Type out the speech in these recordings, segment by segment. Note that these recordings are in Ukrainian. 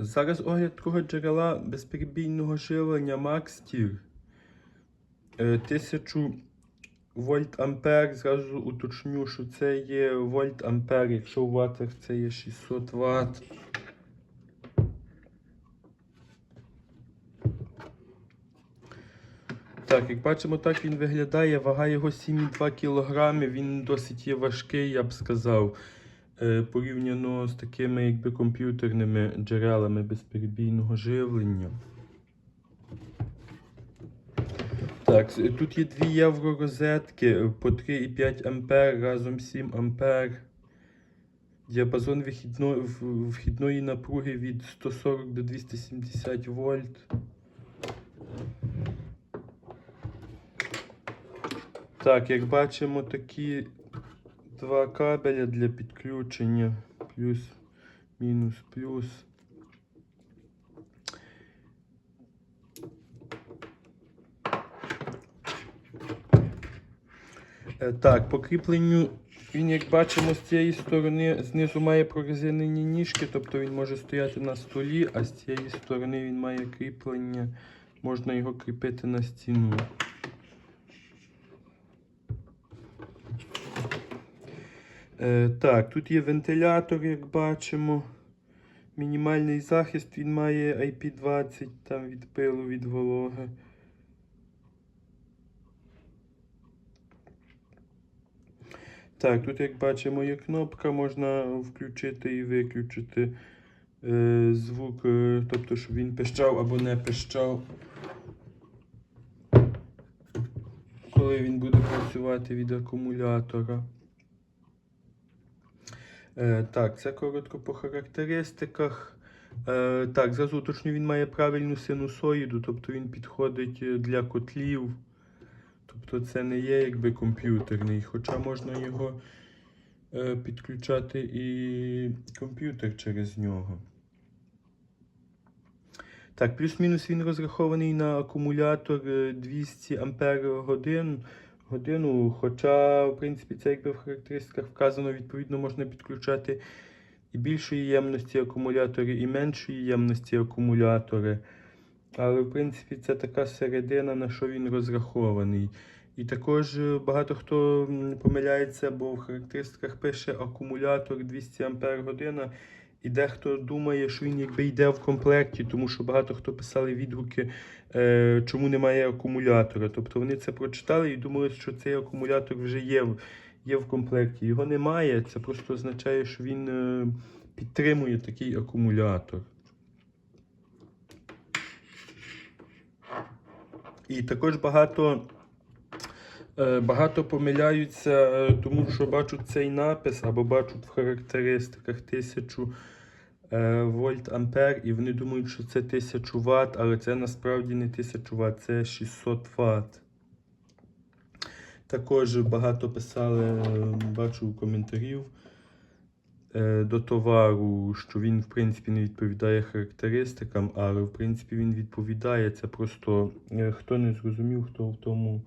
Зараз огляд такого джерела безперебійного живлення Maxtier. Е, 1000 вольт ампер. Зразу уточню, що це є вольт ампер. Якщо у ватах це є 600 Вт. Так, як бачимо, так він виглядає. Вага його 7,2 кг. Він досить є важкий, я б сказав. Е, порівняно з такими якби комп'ютерними джерелами безперебійного живлення. Так, тут є 2 євро розетки е, по 3,5 ампер, разом 7 ампер. Діапазон вихідно, вхідної напруги від 140 до 270 вольт. Так, як бачимо, такі два кабеля для підключення. Плюс, мінус, плюс. Е, Так, по кріпленню він, як бачимо, з цієї сторони знизу має прорезинені ніжки, тобто він може стояти на столі, а з цієї сторони він має кріплення, можна його кріпити на стіну. Е, так, тут є вентилятор, як бачимо. Мінімальний захист він має IP20 там від пилу, від вологи. Так, тут, як бачимо, є кнопка, можна включити і виключити е, звук, е, тобто, щоб він пищав або не пищав. Коли він буде працювати від акумулятора. Е, так, це коротко по характеристиках. Е, так, зразу уточню, він має правильну синусоїду, тобто він підходить е, для котлів. Тобто це не є якби комп'ютерний, хоча можна його підключати і комп'ютер через нього. Так, плюс-мінус він розрахований на акумулятор е, 200 Ампер годин, годину. Хоча, в принципі, це якби в характеристиках вказано, відповідно, можна підключати і більшої ємності акумулятори, і меншої ємності акумулятори. Але, в принципі, це така середина, на що він розрахований. І також е, багато хто помиляється, бо в характеристиках пише акумулятор 200 Ампер година. І дехто думає, що він якби йде в комплекті, тому що багато хто писали відгуки, е, чому немає акумулятора. Тобто вони це прочитали і думали, що цей акумулятор вже є, є в комплекті. Його немає, це просто означає, що він е, підтримує такий акумулятор. І також багато, багато помиляються, е, тому що бачать цей напис або бачать в характеристиках 1000 е, вольт ампер, і вони думають, що це 1000 Вт, але це насправді не 1000 Вт, це 600 Вт. Також багато писали, е, бачу коментарів е, до товару, що він, в принципі, не відповідає характеристикам, але в принципі він відповідає. Це просто е, хто не зрозумів, хто в тому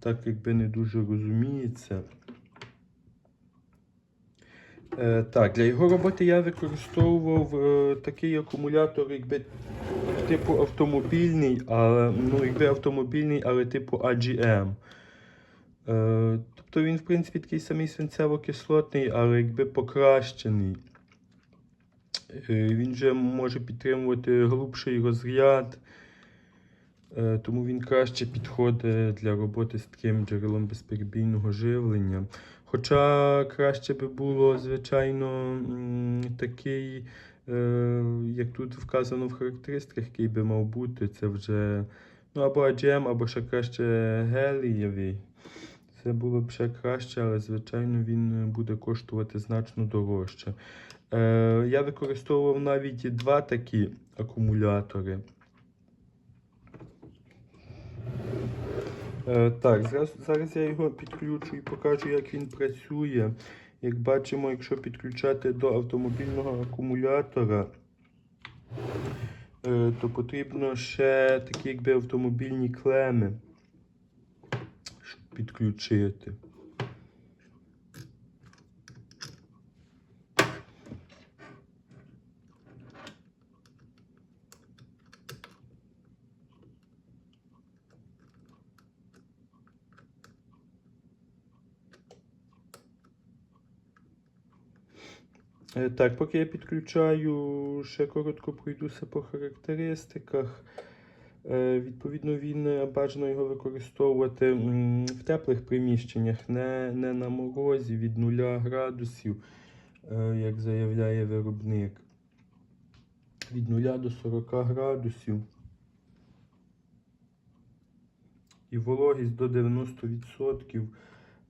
так якби не дуже розуміється. Е, так, для його роботи я використовував е, такий акумулятор, якби типу автомобільний, але ну, якби автомобільний, але типу AGM. Е, тобто він, в принципі, такий самий свинцево-кислотний, але якби покращений. Е, він вже може підтримувати глибший розряд, тому він краще підходить для роботи з таким джерелом безперебійного живлення. Хоча краще би було, звичайно, такий, е, як тут вказано в характеристиках, який би мав бути, це вже ну, або AGM, або ще краще гелієвий. Це було б ще краще, але звичайно він буде коштувати значно дорожче. Е, я використовував навіть два такі акумулятори. Так, зараз, зараз я його підключу і покажу, як він працює. Як бачимо, якщо підключати до автомобільного акумулятора, е, то потрібно ще такі якби автомобільні клеми щоб підключити. Так, поки я підключаю, ще коротко пройдуся по характеристиках. Е, Відповідно, він е, бажано його використовувати в теплих приміщеннях, не, не на морозі від 0 градусів, е, як заявляє виробник. Від 0 до 40 градусів. І вологість до 90%.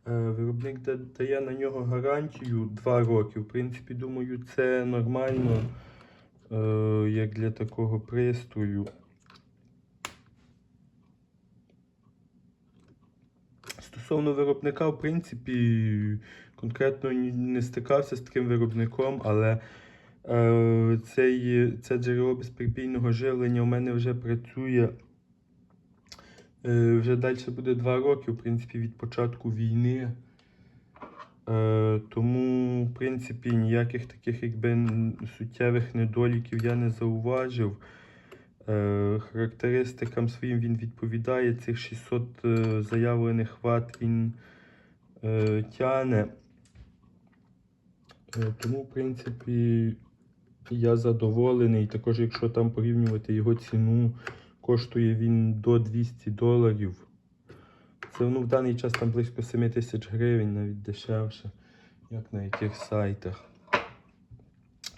Е, Виробник дає на нього гарантію 2 роки. В принципі, думаю, це нормально, е, як для такого пристрою. Стосовно виробника, в принципі, конкретно не стикався з таким виробником, але е, цей, це джерело безперебійного живлення у мене вже працює. Е, вже далі буде 2 роки, в принципі, від початку війни. Е, тому, в принципі, ніяких таких якби суттєвих недоліків я не зауважив. Е, характеристикам своїм він відповідає. Цих 600 е, заявлених ват він тяне. Тому, в принципі, я задоволений. Також, якщо там порівнювати його ціну, коштує він до 200 доларів. Це ну, в даний час там близько 7 тисяч гривень, навіть дешевше, як на яких сайтах.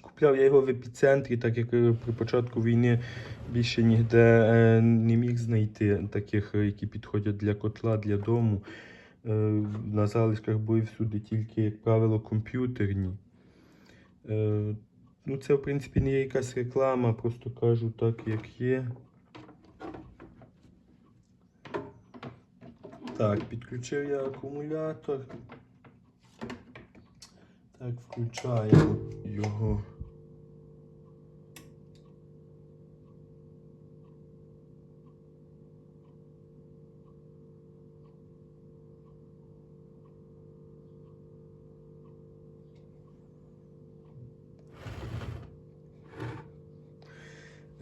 Купляв я його в епіцентрі, так як е, при початку війни більше ніде е, не міг знайти таких, е, які підходять для котла, для дому. На залишках були всюди тільки, як правило, комп'ютерні. Ну, це, в принципі, не є якась реклама, просто кажу так, як є. Так, підключив я акумулятор. Так, включаємо його.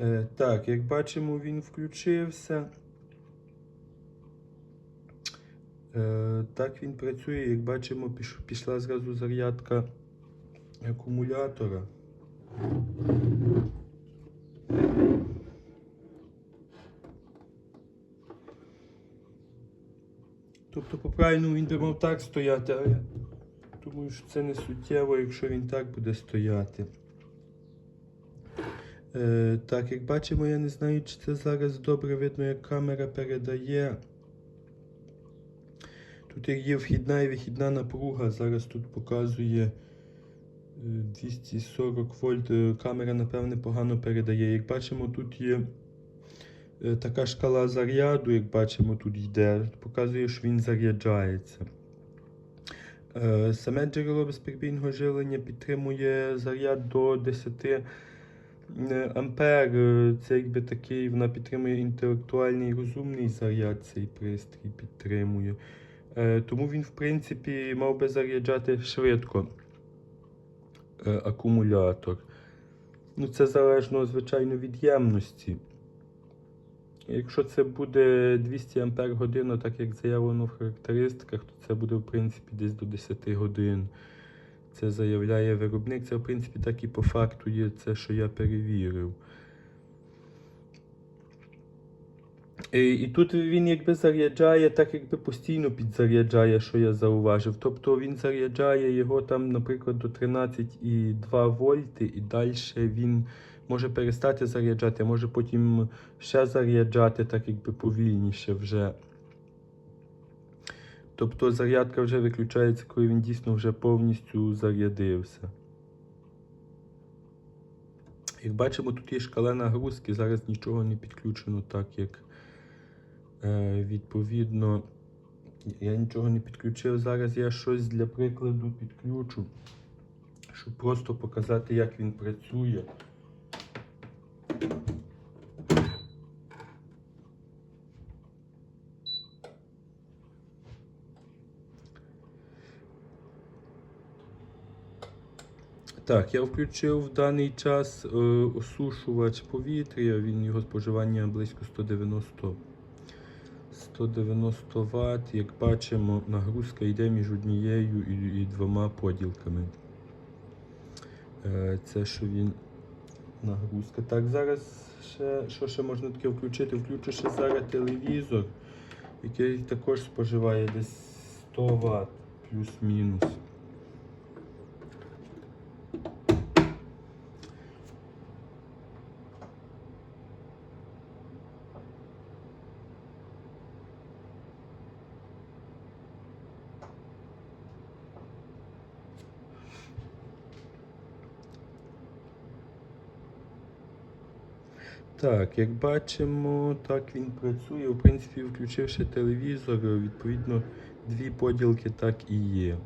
Е, так, як бачимо, він включився. Е, так він працює, як бачимо, пішла зразу зарядка акумулятора. Тобто, по правильному він би мав так стояти, але я думаю, що це не суттєво, якщо він так буде стояти. Е, так, як бачимо, я не знаю, чи це зараз добре видно, як камера передає. Тут є вхідна і вихідна напруга. Зараз тут показує е, 240 вольт. Е, Камера, напевне, погано передає. Як бачимо, тут є е, така шкала заряду, як бачимо, тут йде. Показує, що він заряджається. Е, Саме джерело безперебійного живлення підтримує заряд до 10 е, ампер. Е, Це якби такий, вона підтримує інтелектуальний розумний заряд, цей пристрій підтримує. Е, Тому він, в принципі, мав би заряджати швидко е, акумулятор. Ну, це залежно, звичайно, від ємності. Якщо це буде 200 Ампер так як заявлено в характеристиках, то це буде, в принципі, десь до 10 годин. Це заявляє виробник. Це, в принципі, так і по факту є це, що я перевірив. І, і тут він якби заряджає, так якби постійно підзаряджає, що я зауважив. Тобто він заряджає його там, наприклад, до 13,2 вольти, і далі він може перестати заряджати, може потім ще заряджати, так якби повільніше вже. Тобто зарядка вже виключається, коли він дійсно вже повністю зарядився. Як бачимо, тут є шкала нагрузки, зараз нічого не підключено так, як е, відповідно. Я нічого не підключив. Зараз я щось для прикладу підключу, щоб просто показати, як він працює. Так, я включив в даний час е, осушувач повітря, він його споживання близько 190 190 Вт. Як бачимо, нагрузка йде між однією і, і двома поділками. Е, Це що він нагрузка. Так, зараз ще, що ще можна таке включити? Включу ще зараз телевізор, який також споживає десь 100 Вт плюс-мінус. Так, як бачимо, так він працює. В принципі, включивши телевізор, відповідно, дві поділки так і є.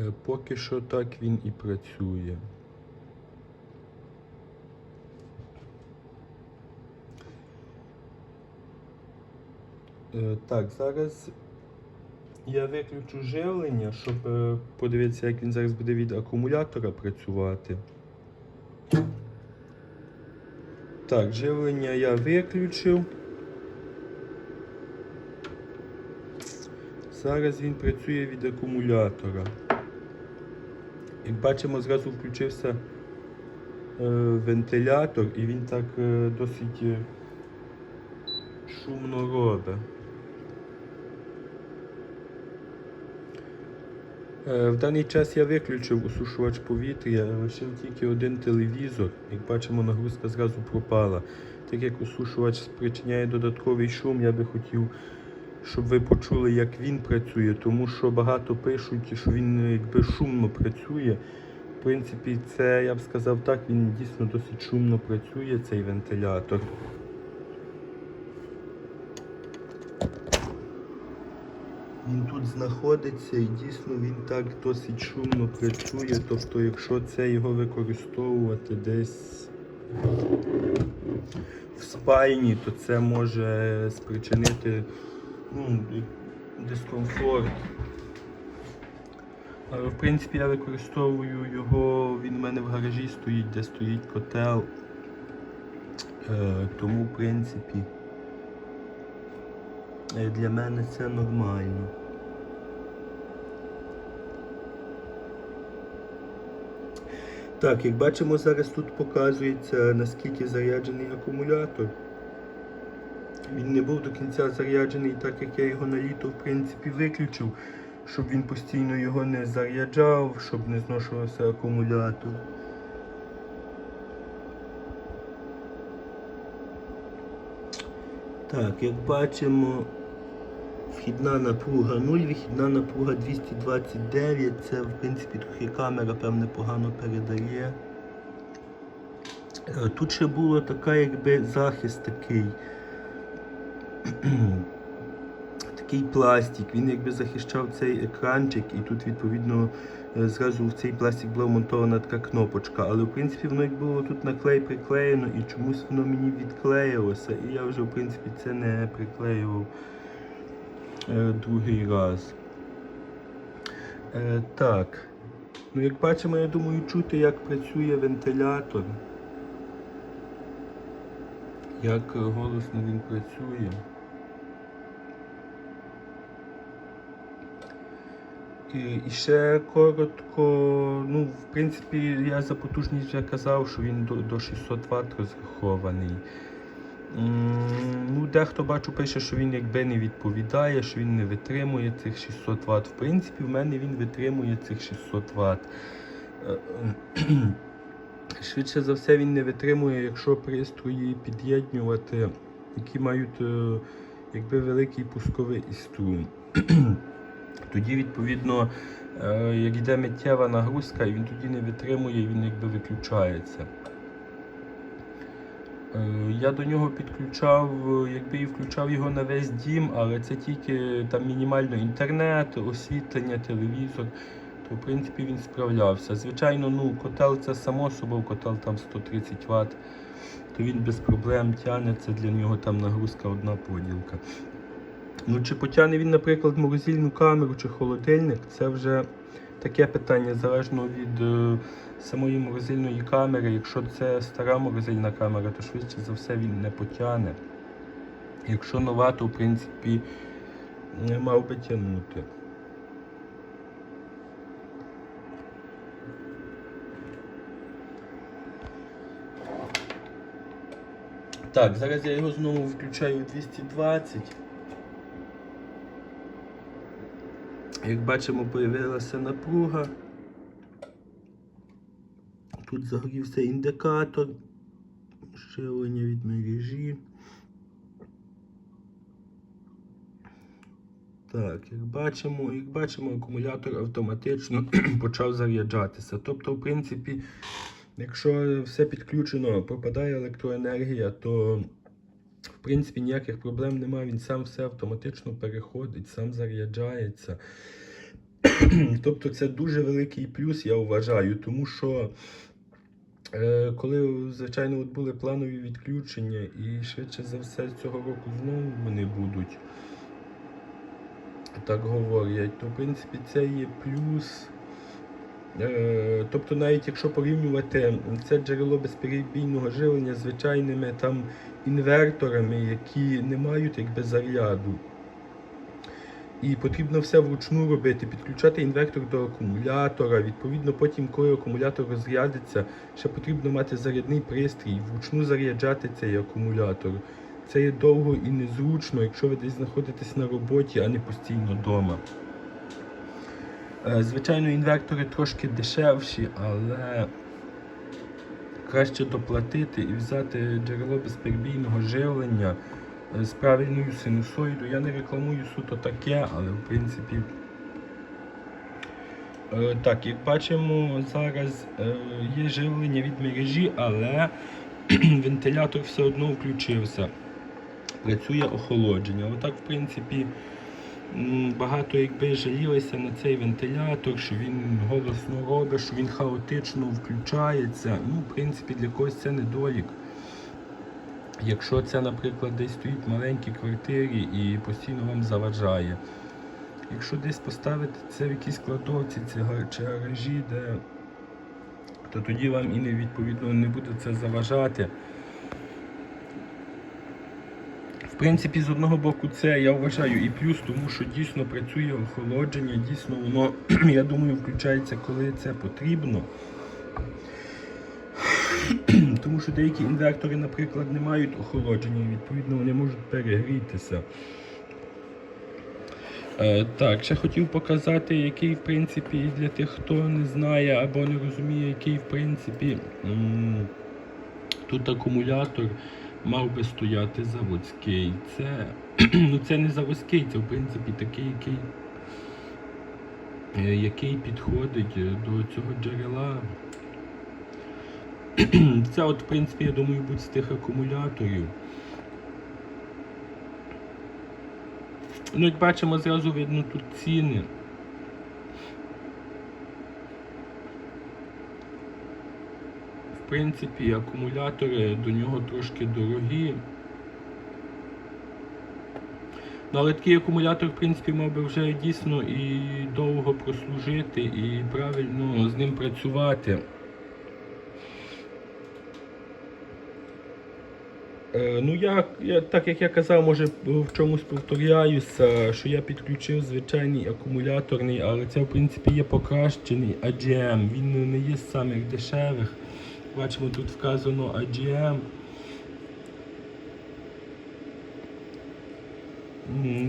Е, Поки що так він і працює. Е, Так, зараз я виключу живлення, щоб е, подивитися, як він зараз буде від акумулятора працювати. Так, живлення я виключив. Зараз він працює від акумулятора. Як бачимо, зразу включився е, вентилятор і він так е, досить е, шумно робить. В даний час я виключив осушувач повітря, лишив тільки один телевізор. Як бачимо, нагрузка зразу пропала. Так як осушувач спричиняє додатковий шум, я би хотів, щоб ви почули, як він працює, тому що багато пишуть, що він е, якби шумно працює. В принципі, це я б сказав так, він дійсно досить шумно працює, цей вентилятор. Він тут знаходиться і дійсно він так досить шумно працює. Тобто, якщо це його використовувати десь в спальні, то це може спричинити ну, дискомфорт. Але в принципі я використовую його, він у мене в гаражі стоїть, де стоїть котел. Е, тому в принципі. Е, Для мене це нормально. Так, як бачимо, зараз тут показується наскільки заряджений акумулятор. Він не був до кінця заряджений, так як я його на літо в принципі виключив, щоб він постійно його не заряджав, щоб не зношувався акумулятор. Так, як бачимо, вхідна напруга 0, вихідна напруга 229. Це в принципі трохи камера, певне, погано передає. Е, Тут ще було така, якби захист такий. Такий пластик, він якби захищав цей екранчик, і тут відповідно е, зразу в цей пластик була вмонтована така кнопочка. Але в принципі воно як було тут на клей приклеєно і чомусь воно мені відклеїлося. І я вже в принципі це не приклеював другий раз. Е, так. Ну як бачимо, я думаю, чути, як працює вентилятор. Як е, голосно він працює. І, ще коротко, ну, в принципі, я за потужність вже казав, що він до 600 Вт розрахований. Ну, дехто бачу, пише, що він якби не відповідає, що він не витримує цих 600 Вт. В принципі, в мене він витримує цих 600 Вт. Е, Швидше за все він не витримує, якщо пристрої під'єднувати, які мають е, якби великий пусковий струм. Тоді, відповідно, е, як йде миттєва нагрузка, він тоді не витримує, він якби виключається. Е, Я до нього підключав, е, якби і включав його на весь дім, але це тільки там мінімально інтернет, освітлення, телевізор. То в принципі він справлявся. Звичайно, ну котел це само собою, котел там 130 Вт, то він без проблем тягне, це для нього там нагрузка одна поділка. Ну, чи потягне він, наприклад, морозильну камеру чи холодильник, це вже таке питання залежно від е, самої морозильної камери, якщо це стара морозильна камера, то швидше за все він не потягне. Якщо нова, то в принципі не мав би тягнути. Так, зараз я його знову включаю у 220. Як бачимо, з'явилася напруга. Тут загорівся індикатор, живлення від мережі. Так, як бачимо, як бачимо, акумулятор автоматично почав заряджатися. Тобто, в принципі, якщо все підключено, пропадає електроенергія, то в принципі ніяких проблем немає. Він сам все автоматично переходить, сам заряджається. тобто це дуже великий плюс, я вважаю, тому що коли, звичайно, от були планові відключення, і швидше за все цього року знову вони будуть так говорять, то в принципі це є плюс. Е, Тобто, навіть якщо порівнювати це джерело безперебійного живлення з звичайними там інверторами, які не мають якби заряду. І потрібно все вручну робити, підключати інвертор до акумулятора. Відповідно, потім, коли акумулятор розрядиться, ще потрібно мати зарядний пристрій, вручну заряджати цей акумулятор. Це є довго і незручно, якщо ви десь знаходитесь на роботі, а не постійно вдома. Е, Звичайно, інвертори трошки дешевші, але краще доплатити і взяти джерело безперебійного живлення з правильною синусоїдою. Я не рекламую суто таке, але в принципі. е, Так, як бачимо, зараз е, є живлення від мережі, але вентилятор все одно включився. Працює охолодження. Отак, в принципі, багато якби жалілися на цей вентилятор, що він голосно робить, що він хаотично включається. Ну, в принципі, для когось це недолік. Якщо це, наприклад, десь стоїть в маленькій квартирі і постійно вам заважає. Якщо десь поставити це в якійсь кладовці чи гаражі, де, то тоді вам і не відповідно не буде це заважати. В принципі, з одного боку, це я вважаю і плюс, тому що дійсно працює охолодження, дійсно воно, я думаю, включається, коли це потрібно. Тому що деякі інвертори, наприклад, не мають охолодження, і відповідно вони можуть перегрітися. Е, так, ще хотів показати, який, в принципі, для тих, хто не знає або не розуміє, який, в принципі, тут акумулятор мав би стояти заводський. Це, ну, це не заводський, це в принципі такий, який, е, який підходить до цього джерела. Це, от, в принципі, я думаю, будь з тих акумуляторів. Ну, як бачимо, зразу видно тут ціни. В принципі, акумулятори до нього трошки дорогі. Ну, але такий акумулятор, в принципі, мав би вже дійсно і довго прослужити, і правильно з ним працювати. Ну, я, я, так як я казав, може в чомусь повторяюся, що я підключив звичайний акумуляторний, але це в принципі є покращений AGM. Він не є з самих дешевих. Бачимо, тут вказано AGM.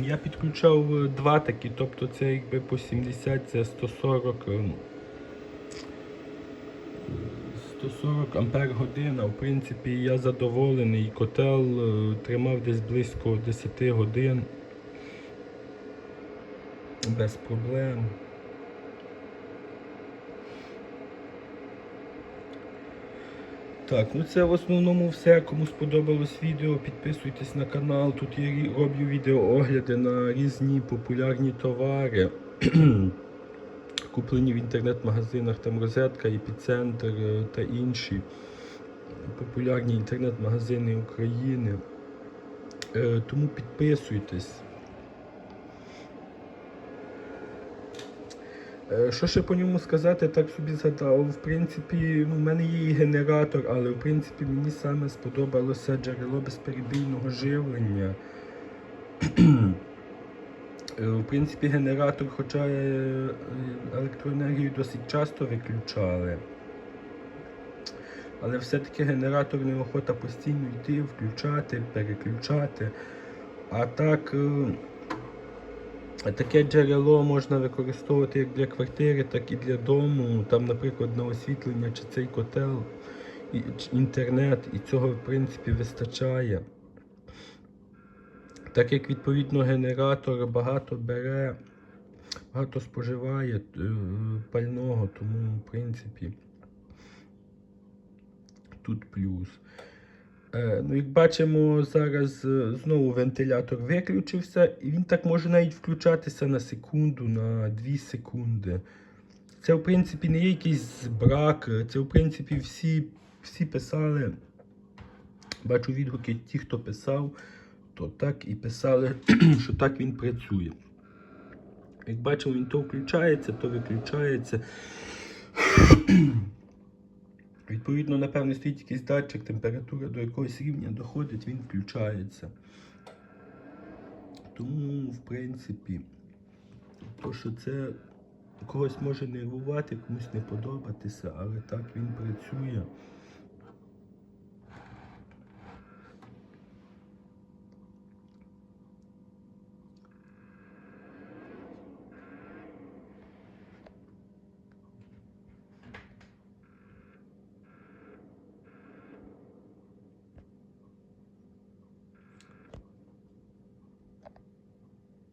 Я підключав е, два такі, тобто це якби по 70, це 140. Ем, 140 ампер година. В принципі, я задоволений. Котел е, тримав десь близько 10 годин. Без проблем. Так, ну це в основному все. Кому сподобалось відео, підписуйтесь на канал. Тут я роблю відеоогляди на різні популярні товари. Куплені в інтернет-магазинах там розетка, епіцентр е, та інші популярні інтернет-магазини України. Е, Тому підписуйтесь. Е, Що ще по ньому сказати, так собі згадав. В принципі, ну, в мене є і генератор, але в принципі мені саме сподобалося джерело безперебійного живлення. Е, В принципі, генератор, хоча е, електроенергію досить часто виключали. Але все-таки генератор неохота постійно йти, включати, переключати. А так, е, таке джерело можна використовувати як для квартири, так і для дому. Там, наприклад, на освітлення чи цей котел, інтернет, і цього в принципі вистачає. Так як відповідно генератор багато бере, багато споживає е, пального, тому в принципі тут плюс. Е, ну, як бачимо, зараз е, знову вентилятор виключився, і він так може навіть включатися на секунду, на 2 секунди. Це, в принципі, не є якийсь брак. Це, в принципі, всі, всі писали. Бачу відгуки ті, хто писав, то так і писали, що так він працює. Як бачимо, він то включається, то виключається. Відповідно, напевно, стоїть якийсь датчик, температура до якогось рівня доходить, він включається. Тому, в принципі, то, що це когось може нервувати, комусь не подобатися, але так він працює.